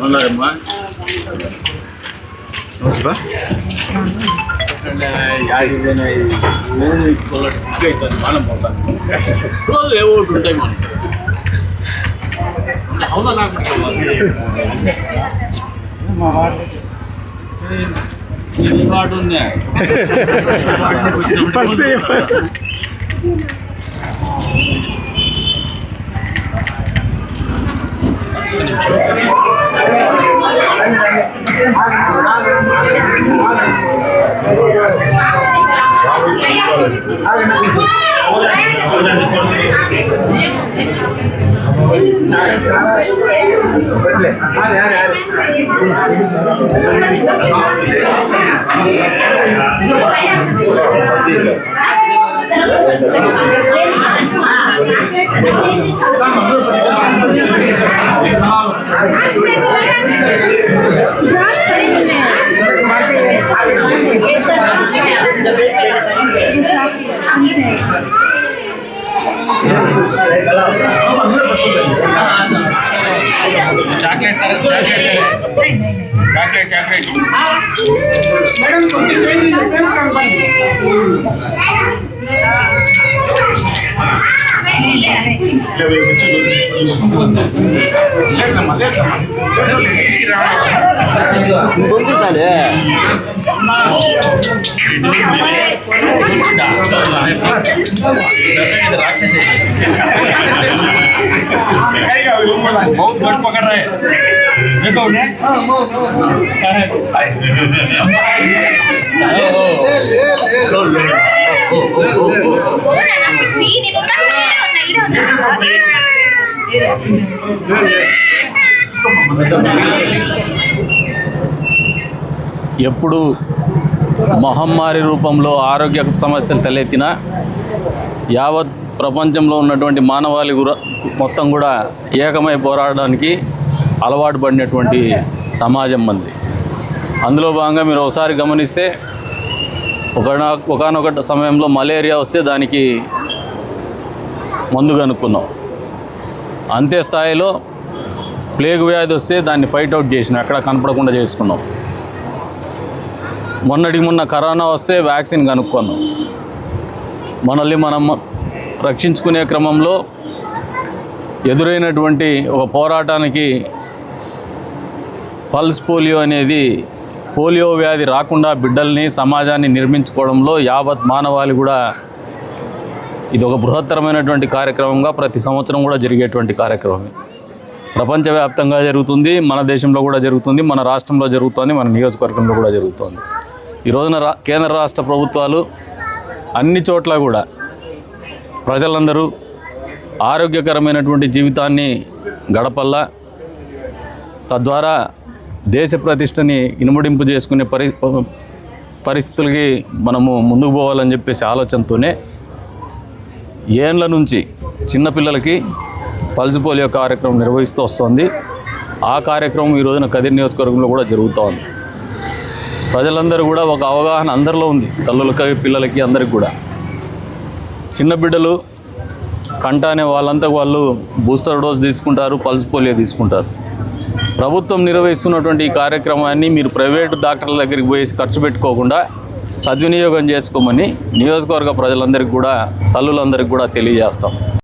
ఉన్నారమ్మా నమస్తే మనం పోతాం రోజు ఏవో ఒకటి ఉంటాయి మనకి అవునా నాకు మా వాడు ఈ వాడు ఉన్నా ఫస్ట్ చాక్లెట్ বুঝলে चॉकलेट चॉकलेट चॉकलेट चॉकलेट పంపించాలి राक्षस है बहुत बड़ पकड़ रहे हैं देखो उन्हें ఎప్పుడు మహమ్మారి రూపంలో ఆరోగ్య సమస్యలు తలెత్తినా యావత్ ప్రపంచంలో ఉన్నటువంటి మానవాళి గుర మొత్తం కూడా ఏకమై పోరాడడానికి అలవాటు పడినటువంటి సమాజం మంది అందులో భాగంగా మీరు ఒకసారి గమనిస్తే ఒక ఒకనొక సమయంలో మలేరియా వస్తే దానికి మందు కనుక్కున్నాం అంతే స్థాయిలో ప్లేగ్ వ్యాధి వస్తే దాన్ని ఫైట్ అవుట్ చేసినాం ఎక్కడ కనపడకుండా చేసుకున్నాం. మొన్నటికి మొన్న కరోనా వస్తే వ్యాక్సిన్ కనుక్కున్నాం. మనల్ని మనం రక్షించుకునే క్రమంలో ఎదురైనటువంటి ఒక పోరాటానికి పల్స్ పోలియో అనేది పోలియో వ్యాధి రాకుండా బిడ్డల్ని సమాజాన్ని నిర్మించుకోవడంలో యావత్ మానవాళి కూడా ఇది ఒక బృహత్తరమైనటువంటి కార్యక్రమంగా ప్రతి సంవత్సరం కూడా జరిగేటువంటి కార్యక్రమం ప్రపంచవ్యాప్తంగా జరుగుతుంది మన దేశంలో కూడా జరుగుతుంది మన రాష్ట్రంలో జరుగుతుంది మన నియోజకవర్గంలో కూడా జరుగుతుంది. ఈ రోజున రా కేంద్ర రాష్ట్ర ప్రభుత్వాలు అన్ని చోట్ల కూడా ప్రజలందరూ ఆరోగ్యకరమైనటువంటి జీవితాన్ని గడపల్లా తద్వారా దేశ ప్రతిష్టని ఇనుమడింపు చేసుకునే పరి పరిస్థితులకి మనము ముందుకు పోవాలని చెప్పేసి ఆలోచనతోనే ఏండ్ల నుంచి చిన్నపిల్లలకి పల్స్ పోలియో కార్యక్రమం నిర్వహిస్తూ వస్తుంది. ఆ కార్యక్రమం ఈ రోజున కదిరి నియోజకవర్గంలో కూడా జరుగుతూ ఉంది. ప్రజలందరూ కూడా ఒక అవగాహన అందరిలో ఉంది. తల్లులకి పిల్లలకి అందరికి కూడా. చిన్న బిడ్డలు కంట అనే వాళ్ళంతా వాళ్ళు బూస్టర్ డోస్ తీసుకుంటారు పల్స్ పోలియో తీసుకుంటారు. ప్రభుత్వం నిర్వహిస్తున్నటువంటి ఈ కార్యక్రమాన్ని మీరు ప్రైవేటు డాక్టర్ల దగ్గరికి పోయి ఖర్చు పెట్టుకోకుండా సద్వినియోగం చేసుకోమని నియోజకవర్గ ప్రజలందరికీ కూడా తల్లులందరికీ కూడా తెలియజేస్తాం.